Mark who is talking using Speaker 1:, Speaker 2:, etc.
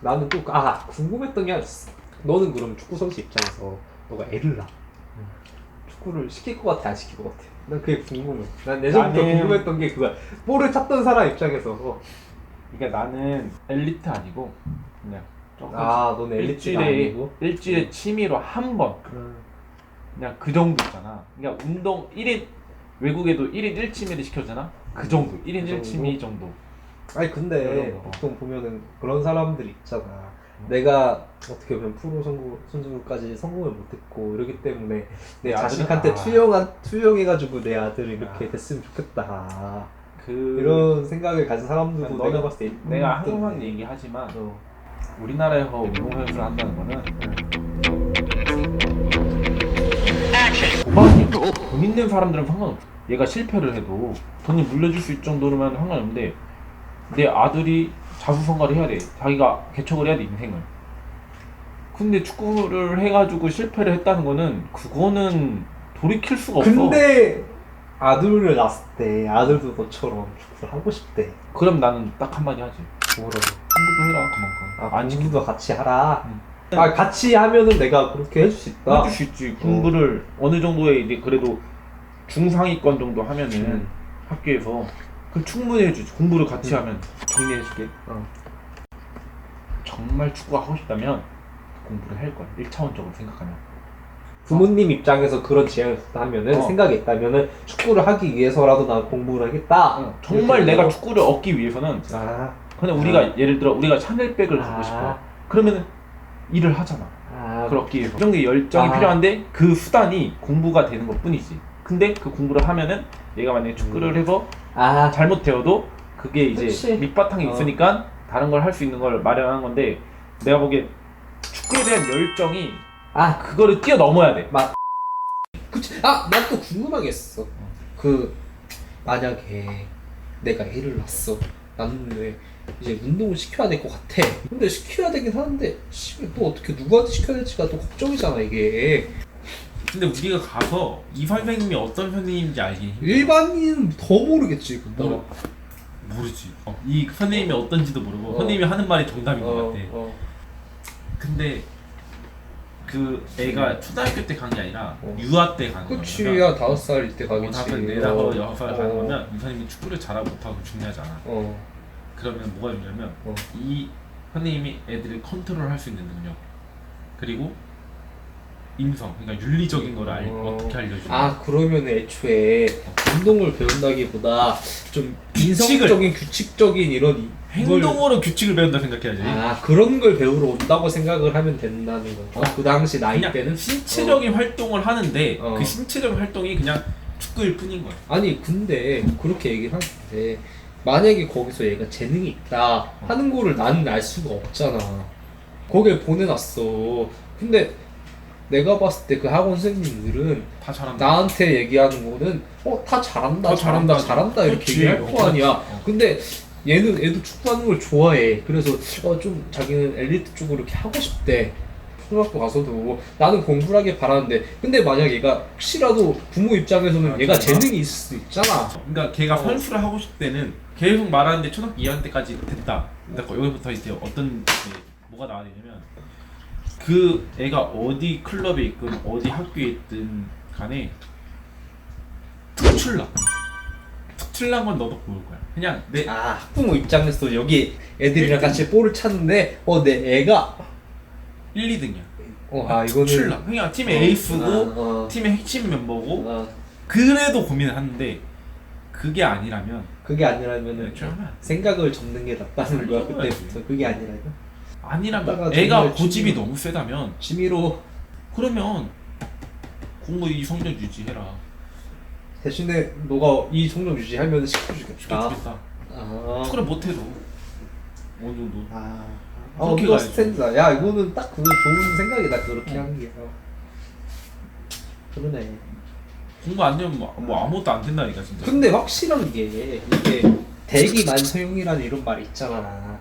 Speaker 1: 나는 또 아 궁금했던 게 하나 있어. 너는 그럼 축구 선수 입장에서 너가 애를 낳아. 축구를 시킬 것 같아 안 시킬 것 같아. 난 그게 궁금해. 난 예전부터
Speaker 2: 나는-
Speaker 1: 궁금했던 게 그거야. 볼을 찾던 사람 입장에서 어.
Speaker 2: 그러니까 나는 엘리트 아니고 그냥 조금
Speaker 1: 아 너는 엘리트가
Speaker 2: 일주일에
Speaker 1: 아니고.
Speaker 2: 일주일에 취미로 한번
Speaker 1: 음.
Speaker 2: 그냥 그 정도 있잖아. 그러니까 운동 1인 외국에도 1인 1취미를 시켜주잖아. 그 정도 1인
Speaker 1: 그
Speaker 2: 1취미 정도.
Speaker 1: 아니 근데
Speaker 2: 그런 거.
Speaker 1: 보통 보면은 그런 사람들이 있잖아.
Speaker 2: 음.
Speaker 1: 내가 어떻게 보면 프로 선수 선수까지 성공을 못했고 이러기 때문에
Speaker 2: 내내
Speaker 1: 자식한테
Speaker 2: 아.
Speaker 1: 투영한 투영해가지고 내 아들이 이렇게
Speaker 2: 아.
Speaker 1: 됐으면 좋겠다.
Speaker 2: 그
Speaker 1: 이런 생각을 가진 사람들도
Speaker 2: 너는-
Speaker 1: 내가 봤을 때
Speaker 2: 내가
Speaker 1: 있던데.
Speaker 2: 항상 얘기하지만
Speaker 1: 어.
Speaker 2: 우리나라에서 운동 선수를 한다는 거는 도박이 돈 있는 사람들은 상관없어. 얘가 실패를 해도 돈이 물려줄 수 있을 정도로만 상관없는데 내 아들이 자수성가를 해야 돼. 자기가 개척을 해야 돼 인생을. 근데 축구를 해가지고 실패를 했다는 거는 그거는 돌이킬 수가 없어.
Speaker 1: 근데 아들을 낳았을 때 아들도 너처럼 축구를 하고 싶대.
Speaker 2: 그럼 나는 딱 한마디 하지.
Speaker 1: 뭐라고?
Speaker 2: 공부도 해라 그만큼.
Speaker 1: 아,
Speaker 2: 안 지키고
Speaker 1: 공부도 같이 하라.
Speaker 2: 응.
Speaker 1: 아 같이 하면은 내가 그렇게 해줄 수 있다.
Speaker 2: 해줄 수 있지. 공부를 어 느 정도의 이제 그래도 중상위권 정도 하면은
Speaker 1: 음.
Speaker 2: 학교에서 그 충분히 해주지. 공부를 같이
Speaker 1: 음.
Speaker 2: 하면 정리해줄게.
Speaker 1: 어.
Speaker 2: 정말 축구가 하고 싶다면 공부를 할 거야. 1차원적으로 생각하면.
Speaker 1: 부모님 입장에서 그런 제안을 했다면은
Speaker 2: 어.
Speaker 1: 생각이 있다면은 축구를 하기 위해서라도 난 공부를 하겠다.
Speaker 2: 어, 정말
Speaker 1: 이렇게
Speaker 2: 내가
Speaker 1: 해서-
Speaker 2: 축구를 얻기 위해서는
Speaker 1: 아,
Speaker 2: 그냥 우리가 예를 들어 우리가 샤넬백을 갖고
Speaker 1: 아.
Speaker 2: 싶어. 그러면은 일을 하잖아.
Speaker 1: 아,
Speaker 2: 그걸 얻기 위해서. 그 정도의 열정이
Speaker 1: 아.
Speaker 2: 필요한데 그 수단이 공부가 되는 것 뿐이지. 근데 그 공부를 하면은 얘가 만약에 축구를 해서
Speaker 1: 아,
Speaker 2: 잘못 되어도 그게 이제
Speaker 1: 그치.
Speaker 2: 밑바탕이
Speaker 1: 어.
Speaker 2: 있으니까 다른 걸 할 수 있는 걸 마련한 건데 내가 보기엔 축구에 대한 열정이
Speaker 1: 아,
Speaker 2: 그거를 뛰어넘어야 돼.
Speaker 1: 그치. 아, 난 또 궁금한 게 있어. 그 만약에 내가 애를 낳았어. 낳는데 이제 운동을 시켜야 될 것 같아. 근데 시켜야 되긴 하는데 씨, 또 어떻게 누구한테 시켜야 될지가 또 걱정이잖아 이게.
Speaker 2: 근데 우리가 가서 이 선생님이 어떤 선생님인지 알기
Speaker 1: 일반인은 더 모르겠지. 그거.
Speaker 2: 모르- 모르지. 어, 이 선생님이 어떤지도 모르고
Speaker 1: 어.
Speaker 2: 선생님이 하는 말이 정답인 것
Speaker 1: 어,
Speaker 2: 같아.
Speaker 1: 어.
Speaker 2: 근데 그 애가 초등학교 때 간 게 아니라
Speaker 1: 어.
Speaker 2: 유아 때 가는
Speaker 1: 그치,
Speaker 2: 거니까
Speaker 1: 야 다섯 살일 때 가겠지.
Speaker 2: 다섯 네 다섯
Speaker 1: 어.
Speaker 2: 여섯 살
Speaker 1: 어.
Speaker 2: 가는 거면 이 선생님이 축구를 잘하고 못하고 중요하잖아.
Speaker 1: 어.
Speaker 2: 그러면 뭐가 중요하면
Speaker 1: 어.
Speaker 2: 이 선생님이 애들을 컨트롤할 수 있는 능력 그리고 인성 그러니까 윤리적인 거를 알,
Speaker 1: 어.
Speaker 2: 어떻게 알려주는
Speaker 1: 아 그러면 애초에 운동을 배운다기보다 좀 인성적인 규칙적인 이런 이- 걸-
Speaker 2: 행동으로 규칙을 배운다 생각해야지
Speaker 1: 아 그런 걸 배우러 온다고 생각을 하면 된다는 건가?
Speaker 2: 어.
Speaker 1: 그 당시 나이
Speaker 2: 그냥
Speaker 1: 때는
Speaker 2: 신체적인 활동을 하는데
Speaker 1: 어.
Speaker 2: 그 신체적인 활동이 그냥 축구일 뿐인 거야
Speaker 1: 아니 근데 그렇게 얘기를 하는데 만약에 거기서 얘가 재능이 있다 하는 거를 나는 알 수가 없잖아. 거기에 보내놨어. 근데 내가 봤을 때 그 학원 선생님들은
Speaker 2: 다 잘한다
Speaker 1: 나한테 얘기하는 거는 어 다 잘한다
Speaker 2: 다
Speaker 1: 잘한다
Speaker 2: 잘한다.
Speaker 1: 잘한다 이렇게
Speaker 2: 그렇지.
Speaker 1: 얘기할 거
Speaker 2: 어.
Speaker 1: 아니야
Speaker 2: 어.
Speaker 1: 근데 얘는 애도 축구하는 걸 좋아해 그래서 어 좀 자기는 엘리트 쪽으로 이렇게 하고 싶대 초등학교 가서도 나는 공부를 하길 바라는데 근데 만약 얘가 혹시라도 부모 입장에서는
Speaker 2: 아,
Speaker 1: 얘가
Speaker 2: 진짜?
Speaker 1: 재능이 있을 수도 있잖아
Speaker 2: 그러니까 걔가
Speaker 1: 어.
Speaker 2: 선수를 하고 싶을 때는 계속 말하는데 초등학교 2학년 때까지 됐다. 그러니까 여기부터 이제 어떤 이제 뭐가 나와야 되냐면 그 애가 어디 클럽에 있든 어디 학교에 있든 간에 특출나. 특출난 건 너도 보일 거야. 그냥 내
Speaker 1: 아 학부모 입장에서 여기 애들이랑 같이 볼을 찾는데 어 내 애가
Speaker 2: 1, 2등이야.
Speaker 1: 어 아 이거는
Speaker 2: 특출나. 그냥 팀의 에이스고
Speaker 1: 어, 어,
Speaker 2: 팀의 핵심 멤버고
Speaker 1: 어.
Speaker 2: 그래도 고민을 하는데 그게 아니라면
Speaker 1: 그게 아니라면은
Speaker 2: 애초에 하면 안 돼.
Speaker 1: 생각을 접는 게 낫다는 거야
Speaker 2: 아니,
Speaker 1: 그때부터 그게 아니라면
Speaker 2: 아니라면 애가 고집이 너무 세다면
Speaker 1: 취미로
Speaker 2: 그러면 공부 이 성적 유지해라.
Speaker 1: 대신에 너가 이 성적 유지하면 시켜주겠다.
Speaker 2: 시켜주겠다.
Speaker 1: 아,
Speaker 2: 축구를 못해도 어느 정도.
Speaker 1: 아, 아
Speaker 2: 그렇게.
Speaker 1: 스탠드다. 야 이거는 딱 그거 좋은 생각이다. 그렇게
Speaker 2: 어.
Speaker 1: 하는 게. 어. 그러네.
Speaker 2: 공부 안 되면 뭐, 뭐 아무것도 안 된다니까 진짜.
Speaker 1: 근데 확실한 게 이게 대기만성형이라는 이런 말이 있잖아.